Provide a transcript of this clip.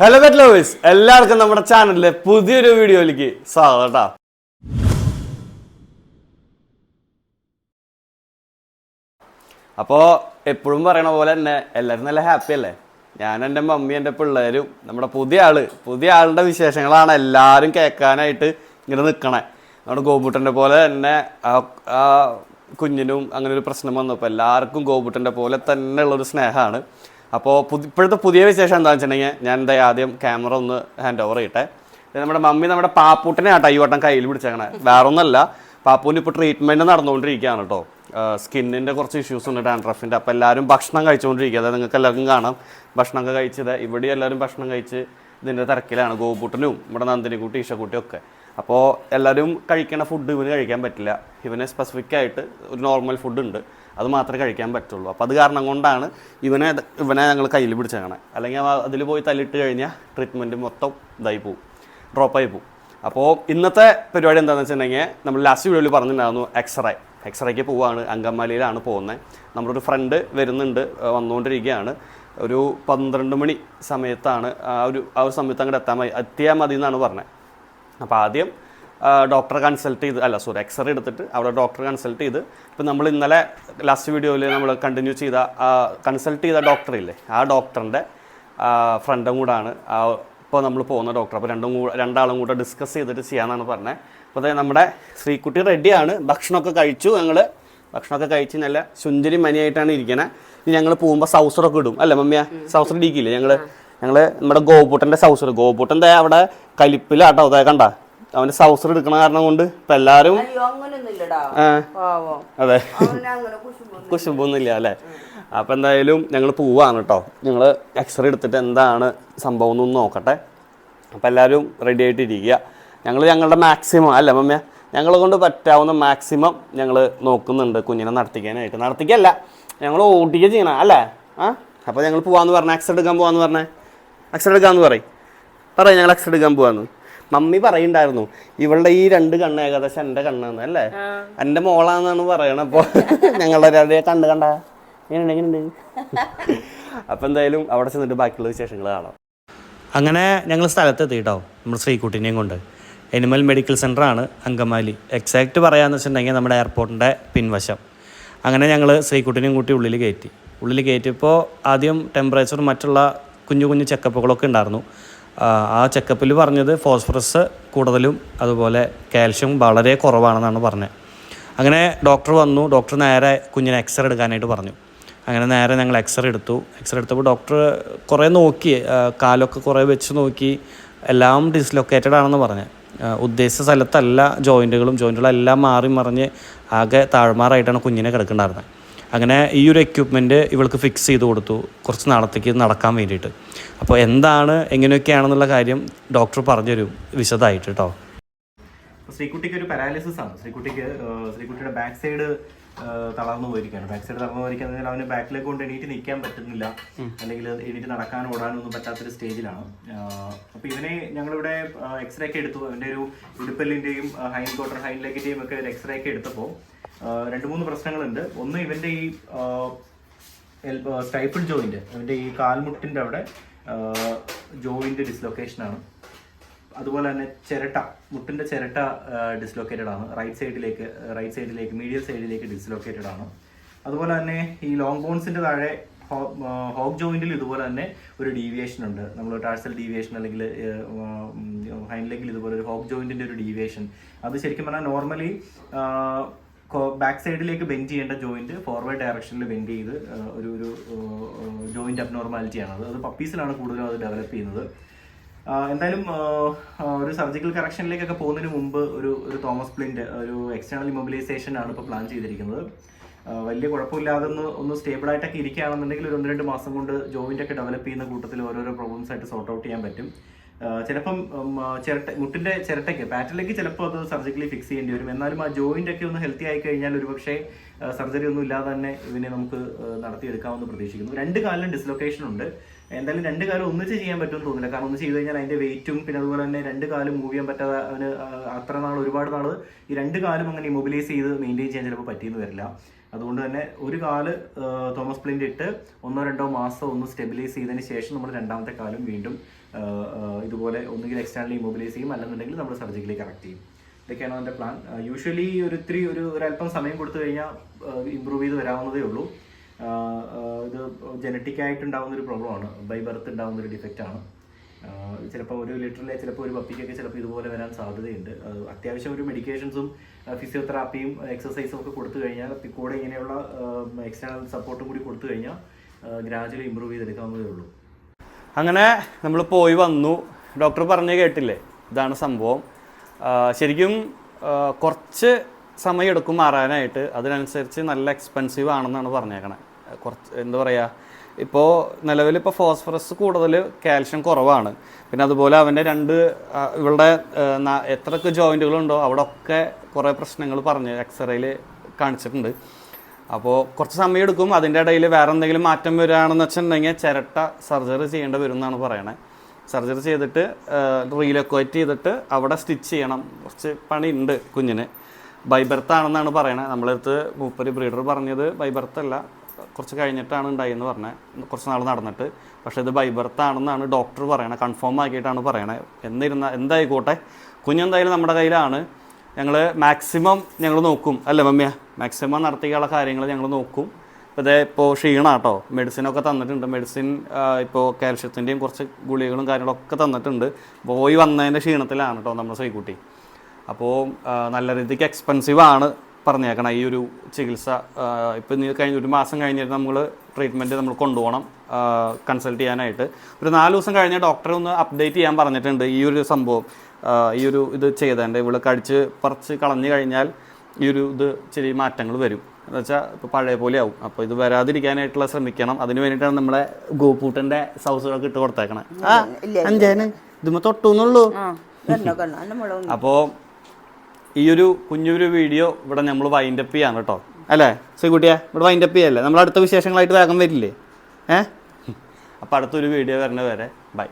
Hello bet lovers എല്ലാവർക്കും നമ്മുടെ ചാനലിലെ പുതിയൊരു വീഡിയോയിലേക്ക് സ്വാഗതം കേട്ടോ. അപ്പോൾ എപ്പോഴും പറയണ പോലെ തന്നെ എല്ലാവരും നല്ല ഹാപ്പി അല്ലേ? ഞാൻ എന്റെ മമ്മി എന്റെ പിള്ളേരും നമ്മുടെ പുതിയ ആൾ. പുതിയ ആളുടെ വിശേഷങ്ങളാണ് എല്ലാവരും കേൾക്കാനായിട്ട് ഇങ്ങനെ നിൽക്കണേ നമ്മുടെ ഗോപുട്ടന്റെ പോലെ തന്നെ ആ കുഞ്ഞിനും അങ്ങനെ ഒരു പ്രശ്നം വന്നപ്പോൾ എല്ലാവർക്കും ഗോപുട്ടന്റെ പോലെ തന്നെ ഉള്ളൊരു സ്നേഹമാണ്. അപ്പോൾ പുതി ഇപ്പോഴത്തെ പുതിയ വിശേഷം എന്താണെന്ന് വെച്ചിട്ടുണ്ടെങ്കിൽ ഞാൻ എന്താ ആദ്യം ക്യാമറ ഒന്ന് ഹാൻഡ് ഓവർ ചെയ്യട്ടെ. നമ്മുടെ മമ്മി നമ്മുടെ പാപ്പൂട്ടിനെ ആട്ടോ ഈ വട്ടം കയ്യിൽ പിടിച്ചേക്കണേ. വേറെ ഒന്നല്ല പാപ്പൂന് ഇപ്പോൾ ട്രീറ്റ്മെന്റ് നടന്നുകൊണ്ടിരിക്കുകയാണ് കേട്ടോ. സ്കിന്നിന്റെ കുറച്ച് ഇഷ്യൂസ് ഉണ്ട് ഡാൻഡ്രഫിന്റെ അപ്പോൾ എല്ലാവരും ഭക്ഷണം കഴിച്ചുകൊണ്ടിരിക്കുക. അതായത് നിങ്ങൾക്ക് എല്ലാവർക്കും കാണാം. ഭക്ഷണമൊക്കെ കഴിച്ചത് ഇവിടെ എല്ലാവരും ഭക്ഷണം കഴിച്ച് ഇതിന്റെ തിരക്കിലാണ് ഗോപൂട്ടനും നമ്മുടെ നന്ദിനിക്കുട്ടി ഈശക്കുട്ടിയും ഒക്കെ. അപ്പോൾ എല്ലാവരും കഴിക്കണ ഫുഡ് ഇവന് കഴിക്കാൻ പറ്റില്ല. ഇവന് സ്പെസിഫിക് ആയിട്ട് ഒരു നോർമൽ ഫുഡ് ഉണ്ട്. അത് മാത്രമേ കഴിക്കാൻ പറ്റുള്ളൂ. അപ്പോൾ അത് കാരണം കൊണ്ടാണ് ഇവനെ ഇവനെ ഞങ്ങൾ കയ്യിൽ പിടിച്ചേക്കണേ. അല്ലെങ്കിൽ അതിൽ പോയി തല്ലിട്ട് കഴിഞ്ഞാൽ ട്രീറ്റ്മെന്റ് മൊത്തം ഇതായി പോവും. ഡ്രോപ്പായി പോവും. അപ്പോൾ ഇന്നത്തെ പരിപാടി എന്താണെന്ന് വെച്ചിട്ടുണ്ടെങ്കിൽ നമ്മൾ ലാസ്റ്റ് വീഡിയോയിൽ പറഞ്ഞിട്ടുണ്ടായിരുന്നു എക്സ്റേ എക്സ്റേക്ക് പോവുകയാണ് അങ്കമാലിയിലാണ് പോകുന്നത് നമ്മളൊരു ഫ്രണ്ട് വരുന്നുണ്ട് വന്നുകൊണ്ടിരിക്കുകയാണ് ഒരു പന്ത്രണ്ട് മണി സമയത്താണ് ആ ഒരു ആ ഒരു സമയത്ത് അങ്ങോട്ട് എത്താൻ മതി എത്തിയാൽ മതി എന്നാണ് പറഞ്ഞത് അപ്പോൾ ആദ്യം ഡോക്ടറെ കൺസൾട്ട് ചെയ്ത് അല്ല സോറി എക്സ്റേ എടുത്തിട്ട് അവിടെ ഡോക്ടറെ കൺസൾട്ട് ചെയ്ത് ഇപ്പം നമ്മൾ ഇന്നലെ ലാസ്റ്റ് വീഡിയോയിൽ നമ്മൾ കണ്ടിന്യൂ ചെയ്ത കൺസൾട്ട് ചെയ്ത ഡോക്ടർ ഇല്ലേ ആ ഡോക്ടറിന്റെ ഫ്രണ്ടും കൂടാണ്. ആ ഇപ്പോൾ നമ്മൾ പോകുന്ന ഡോക്ടർ അപ്പോൾ രണ്ടും കൂടെ രണ്ടാളും കൂടെ ഡിസ്കസ് ചെയ്തിട്ട് ചെയ്യാമെന്നാണ് പറഞ്ഞത് അപ്പോൾ അതായത് നമ്മുടെ ശ്രീക്കുട്ടി റെഡിയാണ് ഭക്ഷണമൊക്കെ കഴിച്ചു ഞങ്ങൾ ഭക്ഷണമൊക്കെ കഴിച്ച് നല്ല സുന്ദരി മനിയായിട്ടാണ് ഇരിക്കണത് ഇനി ഞങ്ങൾ പോകുമ്പോൾ സൗസറൊക്കെ ഇടും. അല്ലേ മമ്മിയ? സൗസർ ഇടിക്കില്ലേ? ഞങ്ങൾ ഞങ്ങൾ നമ്മുടെ ഗോപൂട്ടന്റെ സൗസർ ഗോപൂട്ടൻ അവിടെ കലിപ്പിലാട്ടോ അതായത് കണ്ട? അവന്റെ സൗസർ എടുക്കണ കാരണം കൊണ്ട് ഇപ്പൊ എല്ലാരും അതെ. കുശുമ്പൊന്നുമില്ല. അല്ലെ? അപ്പൊ എന്തായാലും ഞങ്ങൾ പോവാണ് കേട്ടോ ഞങ്ങൾ എക്സ്റേ എടുത്തിട്ട് എന്താണ് സംഭവം എന്നൊന്ന് നോക്കട്ടെ. അപ്പൊ എല്ലാവരും റെഡി ആയിട്ടിരിക്കുക ഞങ്ങൾ ഞങ്ങളുടെ മാക്സിമം അല്ല മമ്മ ഞങ്ങളെ കൊണ്ട് പറ്റാവുന്ന മാക്സിമം ഞങ്ങൾ നോക്കുന്നുണ്ട് കുഞ്ഞിനെ നടത്തിക്കാനായിട്ട്. നടത്തിക്കല്ല ഞങ്ങൾ ഓടിക്കുക ചെയ്യണം അല്ലേ? ആ? അപ്പോൾ ഞങ്ങൾ പോവാന്ന് പറഞ്ഞ എക്സ്റേ എടുക്കാൻ പോവാന്ന് പറഞ്ഞേ. എക്സ്റേ എടുക്കാന്ന് പറയും. പറയും ഞങ്ങൾ എക്സ്റേ എടുക്കാൻ പോവാന്ന്. മമ്മി പറയുണ്ടായിരുന്നു ഇവളുടെ ഈ രണ്ട് കണ്ണ് ഏകദേശം എന്റെ കണ്ണാന്ന് അല്ലേ? എന്റെ മോളാന്നാണ് പറയണത് അപ്പോൾ ഞങ്ങളുടെ രണ്ട് കണ്ണ് കണ്ട? ഇങ്ങനെയുണ്ട് അപ്പം എന്തായാലും അവിടെ ചെന്നിട്ട് ബാക്കിയുള്ള വിശേഷങ്ങൾ കാണാം. അങ്ങനെ ഞങ്ങൾ സ്ഥലത്തെത്തി കേട്ടോ നമ്മൾ ശ്രീകുട്ടിനെയും കൊണ്ട്. എനിമൽ മെഡിക്കൽ സെന്ററാണ് അങ്കമാലി. എക്സാക്റ്റ് പറയാന്ന് വെച്ചിട്ടുണ്ടെങ്കിൽ നമ്മുടെ എയർപോർട്ടിന്റെ പിൻവശം. അങ്ങനെ ഞങ്ങൾ ശ്രീകുട്ടിനെയും കൂട്ടി ഉള്ളിൽ കയറ്റി. ഉള്ളിൽ കയറ്റിയപ്പോൾ ആദ്യം ടെമ്പറേച്ചർ മറ്റുള്ള കുഞ്ഞു കുഞ്ഞു ചെക്കപ്പുകളൊക്കെ ഉണ്ടായിരുന്നു. ആ, ചെക്കപ്പിൽ പറഞ്ഞത് ഫോസ്ഫറസ് കൂടുതലും അതുപോലെ കാൽഷ്യം വളരെ കുറവാണെന്നാണ് പറഞ്ഞത്. അങ്ങനെ ഡോക്ടർ വന്നു ഡോക്ടർ നേരെ കുഞ്ഞിനെ എക്സ്റേ എടുക്കാനായിട്ട് പറഞ്ഞു. അങ്ങനെ നേരെ ഞങ്ങൾ എക്സ്റേ എടുത്തു. എക്സ്റേ എടുത്തപ്പോൾ ഡോക്ടർ കുറേ നോക്കി കാലൊക്കെ കുറേ വെച്ച് നോക്കി എല്ലാം ഡിസ്ലൊക്കേറ്റഡ് ആണെന്ന് പറഞ്ഞു. ഉദ്ദേശിച്ച സ്ഥലത്തല്ല ജോയിന്റുകളും ജോയിന്റുകളെല്ലാം മാറി മറിഞ്ഞ് ആകെ താഴ്മാറായിട്ടാണ് കുഞ്ഞിനെ കിടക്കുന്നുണ്ടായിരുന്നത് അങ്ങനെ ഈ ഒരു എക്യുപ്മെന്റ് ഇവൾക്ക് ഫിക്സ് ചെയ്ത് കൊടുത്തു. കുറച്ച് നാളത്തേക്ക് നടക്കാൻ വേണ്ടിയിട്ട്. അപ്പോൾ എന്താണ് എങ്ങനെയൊക്കെയാണെന്നുള്ള കാര്യം ഡോക്ടർ പറഞ്ഞുതരും വിശദമായിട്ട് കേട്ടോ ശ്രീകുട്ടിക്ക് ഒരു പാരാലിസിസ് ആണ്. ശ്രീകുട്ടിക്ക് ശ്രീകുട്ടിയുടെ ബാക്ക് സൈഡ് തളർന്നു പോയിരിക്കുകയാണ്. ബാക്ക് സൈഡ് തളർന്നു പോയിരിക്കുന്നത് അവന് ബാക്കിലേക്ക് കൊണ്ട് എണീറ്റ് നിൽക്കാൻ പറ്റുന്നില്ല. അല്ലെങ്കിൽ എണീറ്റ് നടക്കാൻ ഓടാനൊന്നും പറ്റാത്തൊരു സ്റ്റേജിലാണ് അപ്പോൾ ഇവനെ ഞങ്ങളിവിടെ എക്സ്റേ ഒക്കെ എടുത്തു. അവന്റെ ഒരു ഇടുപ്പല്ലിന്റെയും ഹൈൻ കോട്ടർ ഹൈൻ ലെഗിന്റെയും ഒക്കെ ഒരു എക്സ്റേ ഒക്കെ എടുത്തപ്പോൾ രണ്ട് മൂന്ന് പ്രശ്നങ്ങളുണ്ട്. ഒന്ന് ഇവന്റെ ഈ സ്റ്റൈപ്പിൾ ജോയിന്റ് അവന്റെ ഈ കാൽമുട്ടിന്റെ അവിടെ ജോയിന്റ് ഡിസ്ലൊക്കേഷൻ ആണ്. അതുപോലെ തന്നെ ചിരട്ട മുട്ടിന്റെ ചിരട്ട ഡിസ്ലൊക്കേറ്റഡ് ആണ്. റൈറ്റ് സൈഡിലേക്ക് റൈറ്റ് സൈഡിലേക്ക് മീഡിയൽ സൈഡിലേക്ക് ഡിസ്ലൊക്കേറ്റഡ് ആണ്. അതുപോലെ തന്നെ ഈ ലോങ് ബോൺസിന്റെ താഴെ ഹോക്ക് ജോയിന്റിൽ ഇതുപോലെ തന്നെ ഒരു ഡീവിയേഷൻ ഉണ്ട്. നമ്മൾ ടാഴ്സൽ ഡീവിയേഷൻ അല്ലെങ്കിൽ ഹൈൻഡ് ലെഗിൽ ഇതുപോലെ ഒരു ഹോക്ക് ജോയിന്റിന്റെ ഒരു ഡീവിയേഷൻ അത് ശരിക്കും പറഞ്ഞാൽ നോർമലി ബാക്ക് സൈഡിലേക്ക് ബെൻഡ് ചെയ്യേണ്ട ജോയിന്റ് ഫോർവേഡ് ഡയറക്ഷനിൽ ബെൻഡ് ചെയ്ത് ഒരു ഒരു ജോയിന്റ് അബ്നോർമാലിറ്റി ആണ്. അത് പപ്പീസിലാണ് കൂടുതലും അത് ഡെവലപ്പ് ചെയ്യുന്നത്. എന്തായാലും ഒരു സർജിക്കൽ കറക്ഷനിലേക്കൊക്കെ പോകുന്നതിന് മുമ്പ് ഒരു ഒരു തോമസ് പ്ലിന്റ് ഒരു എക്സ്റ്റേണൽ ഇമൊബിലൈസേഷൻ ആണ് ഇപ്പോൾ പ്ലാൻ ചെയ്തിരിക്കുന്നത്. വലിയ കുഴപ്പമില്ലാതെ ഒന്ന് ഒന്ന് സ്റ്റേബിൾ ആയിട്ടൊക്കെ ഇരിക്കുകയാണെന്നുണ്ടെങ്കിൽ ഒരു ഒന്ന് രണ്ട് മാസം കൊണ്ട് ജോയിന്റ് ഒക്കെ ഡെവലപ്പ് ചെയ്യുന്ന കൂട്ടത്തിൽ ഓരോരോ പ്രോബ്ലംസ് ആയിട്ട് സോർട്ട് ഔട്ട് ചെയ്യാൻ പറ്റും. ചിലപ്പം ചിരട്ട മുട്ടിന്റെ ചിരട്ടയ്ക്ക് പാറ്റിലേക്ക് ചിലപ്പോൾ അത് സർജിക്കലി ഫിക്സ് ചെയ്യേണ്ടി വരും. എന്നാലും ആ ജോയിന്റ് ഒക്കെ ഒന്ന് ഹെൽത്തി ആയി കഴിഞ്ഞാൽ ഒരുപക്ഷെ സർജറി ഒന്നും ഇല്ലാതെ തന്നെ ഇതിനെ നമുക്ക് നടത്തിയെടുക്കാമെന്ന് പ്രതീക്ഷിക്കുന്നു. രണ്ട് കാലിലും ഡിസ്ലൊക്കേഷൻ ഉണ്ട്. എന്തായാലും രണ്ട് കാലം ഒന്നിച്ച് ചെയ്യാൻ പറ്റുമെന്ന് തോന്നുന്നില്ല. കാരണം ഒന്ന് ചെയ്ത് കഴിഞ്ഞാൽ അതിന്റെ വെയിറ്റും പിന്നെ അതുപോലെ തന്നെ രണ്ട് കാലും മൂവ് ചെയ്യാൻ പറ്റാതെ അവന് അത്ര നാൾ ഒരുപാട് നാൾ ഈ രണ്ട് കാലും അങ്ങനെ ഇമൊബിലൈസ് ചെയ്ത് മെയിന്റെയിൻ ചെയ്യാൻ ചിലപ്പോൾ പറ്റിയെന്ന് വരില്ല. അതുകൊണ്ട് തന്നെ ഒരു കാൽ തോമസ് പ്ലിന്റ് ഇട്ട് ഒന്നോ രണ്ടോ മാസം ഒന്ന് സ്റ്റെബിലൈസ് ചെയ്തതിന് ശേഷം നമ്മൾ രണ്ടാമത്തെ കാലും വീണ്ടും ഇതുപോലെ ഒന്നുകിൽ എക്സ്റ്റേണലി ഇമൊബിലൈസ് ചെയ്യും അല്ലെന്നുണ്ടെങ്കിൽ നമ്മൾ സർജിക്കലി കറക്റ്റ് ചെയ്യും. ഇതൊക്കെയാണ് അതിന്റെ പ്ലാൻ യൂഷ്വലി ഒരു ഇത്തിരി ഒരു ഒരല്പം സമയം കൊടുത്തു കഴിഞ്ഞാൽ ഇമ്പ്രൂവ് ചെയ്ത് വരാവുന്നതേ ഉള്ളൂ. ഇത് ജനറ്റിക് ആയിട്ട് ഉണ്ടാകുന്ന ഒരു പ്രോബ്ലമാണ് ബൈ ബർത്ത് ഉണ്ടാകുന്ന ഒരു ഡിഫക്റ്റ് ആണ്. ചിലപ്പോൾ ഒരു ലിറ്ററിലെ ചിലപ്പോൾ ഒരു പപ്പിക്കൊക്കെ ചിലപ്പോൾ ഇതുപോലെ വരാൻ സാധ്യതയുണ്ട്. അത്യാവശ്യം ഒരു മെഡിക്കേഷൻസും ഫിസിയോതെറാപ്പിയും എക്സസൈസും ഒക്കെ കൊടുത്തു കഴിഞ്ഞാൽ കൂടെ ഇങ്ങനെയുള്ള എക്സ്റ്റേണൽ സപ്പോർട്ടും കൂടി കൊടുത്തു കഴിഞ്ഞാൽ ഗ്രാജുവലി ഇമ്പ്രൂവ് ചെയ്തെടുക്കാവുന്നതേ ഉള്ളൂ. അങ്ങനെ നമ്മൾ പോയി വന്നു. ഡോക്ടർ പറഞ്ഞു കേട്ടില്ലേ? ഇതാണ് സംഭവം. ശരിക്കും കുറച്ച് സമയം എടുക്കും മാറാനായിട്ട്. അതിനനുസരിച്ച് നല്ല എക്സ്പെൻസീവ് ആണെന്നാണ് പറഞ്ഞേക്കണേ. കുറച്ച് എന്താ പറയുക ഇപ്പോൾ നിലവിൽ ഇപ്പോൾ ഫോസ്ഫറസ് കൂടുതൽ കാൽഷ്യം കുറവാണ്. പിന്നെ അതുപോലെ അവന്റെ രണ്ട് ഇവളുടെ എത്രയൊക്കെ ജോയിന്റുകളുണ്ടോ അവിടെ ഒക്കെ കുറേ പ്രശ്നങ്ങൾ പറഞ്ഞ് എക്സ്റേയിൽ കാണിച്ചിട്ടുണ്ട്. അപ്പോൾ കുറച്ച് സമയം എടുക്കും. അതിന്റെ ഇടയിൽ വേറെ എന്തെങ്കിലും മാറ്റം വരികയാണെന്ന് വെച്ചിട്ടുണ്ടെങ്കിൽ ചിരട്ട സർജറി ചെയ്യേണ്ടി വരും എന്നാണ് പറയണേ. സർജറി ചെയ്തിട്ട് റീലൊക്കേറ്റ് ചെയ്തിട്ട് അവിടെ സ്റ്റിച്ച് ചെയ്യണം. കുറച്ച് പണി ഉണ്ട് കുഞ്ഞിന്. ബൈബർത്ത് ആണെന്നാണ് പറയണത് നമ്മളടുത്ത് മൂപ്പര് ബ്രീഡർ പറഞ്ഞത് ബൈബർത്ത് അല്ല കുറച്ച് കഴിഞ്ഞിട്ടാണ് ഉണ്ടായെന്ന് പറഞ്ഞത് കുറച്ച് നാൾ നടന്നിട്ട്. പക്ഷേ ഇത് ബൈബർത്ത് ആണെന്നാണ് ഡോക്ടർ പറയണത് കൺഫേം ആക്കിയിട്ടാണ് പറയണത് എന്നിരുന്ന എന്തായിക്കോട്ടെ കുഞ്ഞെന്തായാലും നമ്മുടെ കയ്യിലാണ്. ഞങ്ങൾ മാക്സിമം ഞങ്ങൾ നോക്കും. അല്ലേ മമ്മിയ? മാക്സിമം നടത്തിയുള്ള കാര്യങ്ങൾ ഞങ്ങൾ നോക്കും. ഇതേ ഇപ്പോൾ ക്ഷീണാട്ടോ. മെഡിസിനൊക്കെ തന്നിട്ടുണ്ട്. മെഡിസിൻ ഇപ്പോൾ കാൽഷ്യത്തിന്റെയും കുറച്ച് ഗുളികകളും കാര്യങ്ങളൊക്കെ തന്നിട്ടുണ്ട്. പോയി വന്നതിന്റെ ക്ഷീണത്തിലാണ് കേട്ടോ നമ്മുടെ ശ്രീകുട്ടി. അപ്പോൾ നല്ല രീതിക്ക് എക്സ്പെൻസീവ് ആണ് പറഞ്ഞേക്കണം. ഈ ഒരു ചികിത്സ ഇപ്പം കഴിഞ്ഞ ഒരു മാസം കഴിഞ്ഞിട്ട് നമ്മൾ ട്രീറ്റ്മെന്റ് നമ്മൾ കൊണ്ടുപോകണം കൺസൾട്ട് ചെയ്യാനായിട്ട്. ഒരു നാല് ദിവസം കഴിഞ്ഞ് ഡോക്ടറെ ഒന്ന് അപ്ഡേറ്റ് ചെയ്യാൻ പറഞ്ഞിട്ടുണ്ട് ഈ ഒരു സംഭവം. ഈ ഒരു ഇത് ചെയ്തതിന്റെ ഇവിടെ കടിച്ച് പറിച്ച് കളഞ്ഞു കഴിഞ്ഞാൽ ഈ ഒരു ഇത് ചെറിയ മാറ്റങ്ങൾ വരും. എന്ന് വെച്ചാൽ ഇപ്പോൾ പഴയ പോലെ ആവും. അപ്പോൾ ഇത് വരാതിരിക്കാനായിട്ടുള്ള ശ്രമിക്കണം. അതിന് വേണ്ടിയിട്ടാണ് നമ്മളെ ഗോപൂട്ടന്റെ സൗസുകളൊക്കെ ഇട്ട് കൊടുത്തേക്കണേ. ആ അഞ്ചേന്. ഇതുമ്മ തൊട്ടു എന്നുള്ളൂ അപ്പോൾ ഈ ഒരു കുഞ്ഞൊരു വീഡിയോ ഇവിടെ നമ്മൾ വൈൻഡപ്പ് ചെയ്യാണ് കേട്ടോ. അല്ലേ? ശ്രീകുട്ടിയെ ഇവിടെ വൈൻഡപ്പ് ചെയ്യല്ലേ? നമ്മൾ അടുത്ത വിശേഷങ്ങളായിട്ട് വേഗം വരില്ലേ? ഏ? അപ്പോൾ അടുത്തൊരു വീഡിയോ വരുന്ന വരെ ബൈ